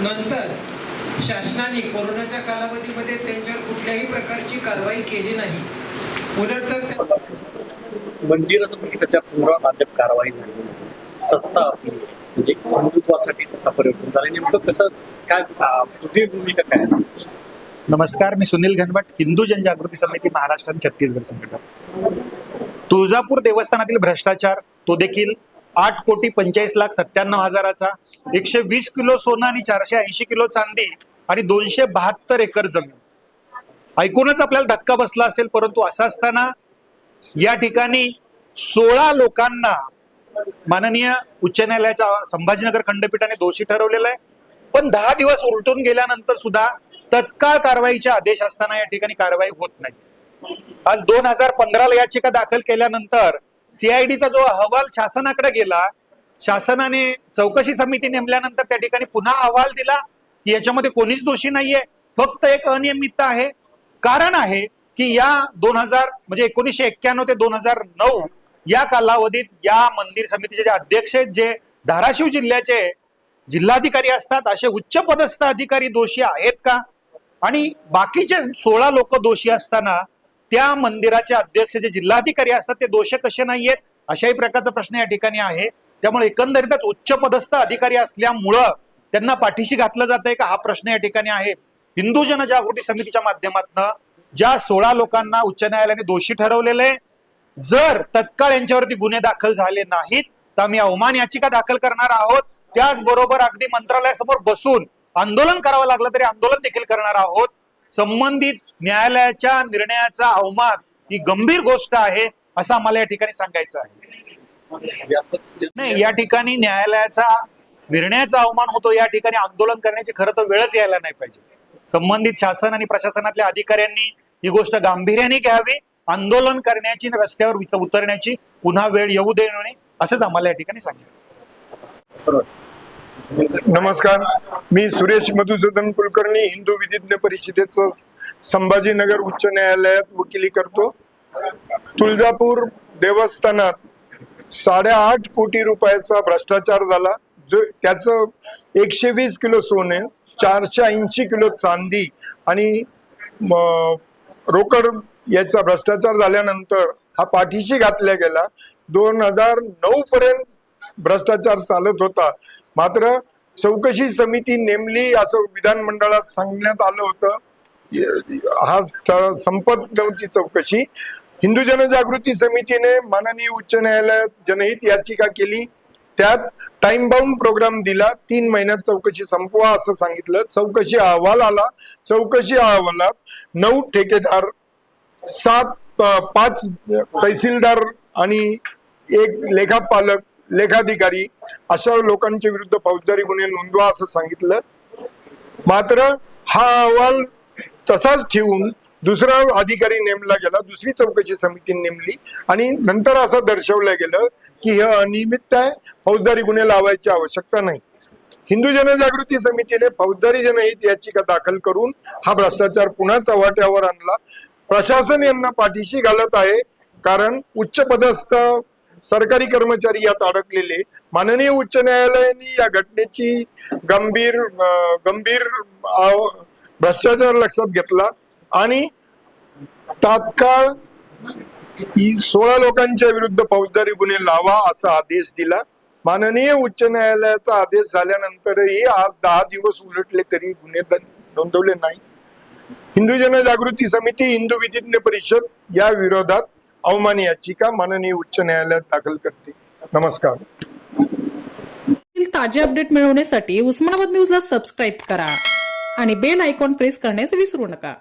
नंतर शासनाने कोरोनाच्या कालावधीमध्ये त्यांच्यावर कुठल्याही प्रकारची कारवाई केली नाही उलट तर मंदिराचा भ्रष्टाचार संदर्भात अद्याप कारवाई झाली. सत्ता आपली. म्हणजे हिंदुत्वासाठी सत्ता परिवर्तन झालं नेमकं कसं काय तुझी भूमिका काय? नमस्कार मी सुनील घनवट हिंदू जनजागृती समिती महाराष्ट्र आणि छत्तीसगड संघटन तुळजापूर देवस्थानातील भ्रष्टाचार तो देखील आठ कोटी पंचेचाळीस लाख सत्त्याण्णव हजाराचा एकशे वीस किलो सोनं आणि चारशे ऐंशी किलो चांदी आणि दोनशे बहात्तर एकर जमीन. ऐकूनच आपल्याला धक्का बसला असेल परंतु असं असताना या ठिकाणी सोळा लोकांना माननीय उच्च न्यायालयाच्या संभाजीनगर खंडपीठाने दोषी ठरवलेलं आहे. पण दहा दिवस उलटून गेल्यानंतर सुद्धा तत्काळ कारवाईचे आदेश असताना या ठिकाणी कारवाई होत नाही. आज दोन हजार पंधराला याचिका दाखल केल्यानंतर सीआयडीचा जो अहवाल शासनाकडे गेला शासनाने चौकशी समिती नेमल्यानंतर त्या ठिकाणी पुन्हा अहवाल दिला की याच्यामध्ये कोणीच दोषी नाहीये फक्त एक अनियमितता आहे. कारण आहे की या दोन हजार म्हणजे एकोणीसशे एक्क्याण्णव ते दोन हजार नऊ या कालावधीत या मंदिर समितीचे जे अध्यक्ष आहेत जे धाराशिव जिल्ह्याचे जिल्हाधिकारी असतात असे उच्च पदस्थ अधिकारी दोषी आहेत का? आणि बाकीचे सोळा लोक दोषी असताना त्या मंदिराचे अध्यक्ष जे जिल्हाधिकारी असतात ते दोष कसे नाहीयेत? अशाही प्रकारचा प्रश्न या ठिकाणी आहे. त्यामुळे एकंदरीतच उच्च पदस्थ अधिकारी असल्यामुळं त्यांना पाठीशी घातलं जात आहे का? हा प्रश्न या ठिकाणी आहे. हिंदू जनजागृती समितीच्या माध्यमातून ज्या सोळा लोकांना उच्च न्यायालयाने दोषी ठरवलेले आहे, जर तत्काळ यांच्यावरती गुन्हे दाखल झाले नाहीत तर आम्ही अवमान याचिका दाखल करणार आहोत. त्याचबरोबर अगदी मंत्रालयासमोर बसून आंदोलन करावं लागलं तरी आंदोलन देखील करणार आहोत. संबंधित न्यायालयाच्या निर्णयाचा अवमान ही गंभीर गोष्ट आहे असं आम्हाला या ठिकाणी सांगायचं आहे नाही या ठिकाणी न्यायालयाचा निर्णयाचा अवमान होतो या ठिकाणी आंदोलन करण्याची खरं तर वेळच यायला नाही पाहिजे संबंधित शासन आणि प्रशासनातल्या अधिकाऱ्यांनी ही गोष्ट गांभीर्याने घ्यावी आंदोलन करण्याची रस्त्यावर उतरण्याची पुन्हा वेळ येऊ देऊ नये असंच आम्हाला या ठिकाणी सांगायचं बरोबर. नमस्कार. मी सुरेश मधुसूदन कुलकर्णी हिंदू विधिज्ञ परिषदेचं संभाजीनगर उच्च न्यायालयात वकिली करतो. तुळजापूर देवस्थानात साडेआठ कोटी रुपयाचा भ्रष्टाचार झाला. जो त्याचं एकशे वीस किलो सोने चारशे ऐंशी किलो चांदी आणि रोकड याचा भ्रष्टाचार झाल्यानंतर हा पाठीशी घातला गेला. दोन हजार नऊ पर्यंत भ्रष्टाचार चालत होता. मात्र चौकशी समिती नेमली असं विधानमंडळात सांगण्यात आलं होतं. हा संपत नव्हती चौकशी. हिंदू जनजागृती समितीने माननीय उच्च न्यायालयात जनहित याचिका केली. त्यात टाइम बाउंड प्रोग्राम दिला. तीन महिन्यात चौकशी संपवा असं सांगितलं. चौकशी अहवाल आला. चौकशी अहवालात नऊ ठेकेदार सात पाच तहसीलदार आणि एक लेखापालक लेखाधिकारी अशा लोकांच्या विरुद्ध फौजदारी गुन्हे नोंदवा असं सांगितलं. मात्र हा अहवाल तसाच ठेवून दुसरा अधिकारी नेमला गेला दुसरी चौकशी समिती नेमली आणि नंतर असं दर्शवलं गेलं की हे अनियमित आहे फौजदारी गुन्हे लावायची आवश्यकता नाही. हिंदू जनजागृती समितीने फौजदारी जनहित याचिका दाखल करून हा भ्रष्टाचार पुन्हा चव्हाट्यावर आणला. प्रशासन यांना पाठीशी घालत आहे कारण उच्च पदस्थ सरकारी कर्मचारी यात अडकलेले. माननीय उच्च न्यायालयाने या घटनेची गंभीर गंभीर भ्रष्टाचार लक्षात घेतला आणि तात्काळ सोळा लोकांच्या विरुद्ध फौजदारी गुन्हे लावा असा आदेश दिला. माननीय उच्च न्यायालयाचा आदेश झाल्यानंतरही आज दहा दिवस उलटले तरी गुन्हे नोंदवले नाही हिंदू जनजागृती समिती हिंदू विधिज्ञ परिषद या विरोधात अवमान याचिका माननीय उच्च न्यायालयात दाखल करते? नमस्कार. ताजे अपडेट मिळवण्यासाठी उस्मानाबाद न्यूजला सबस्क्राईब करा आणि बेल आयकॉन प्रेस करण्यास विसरू नका.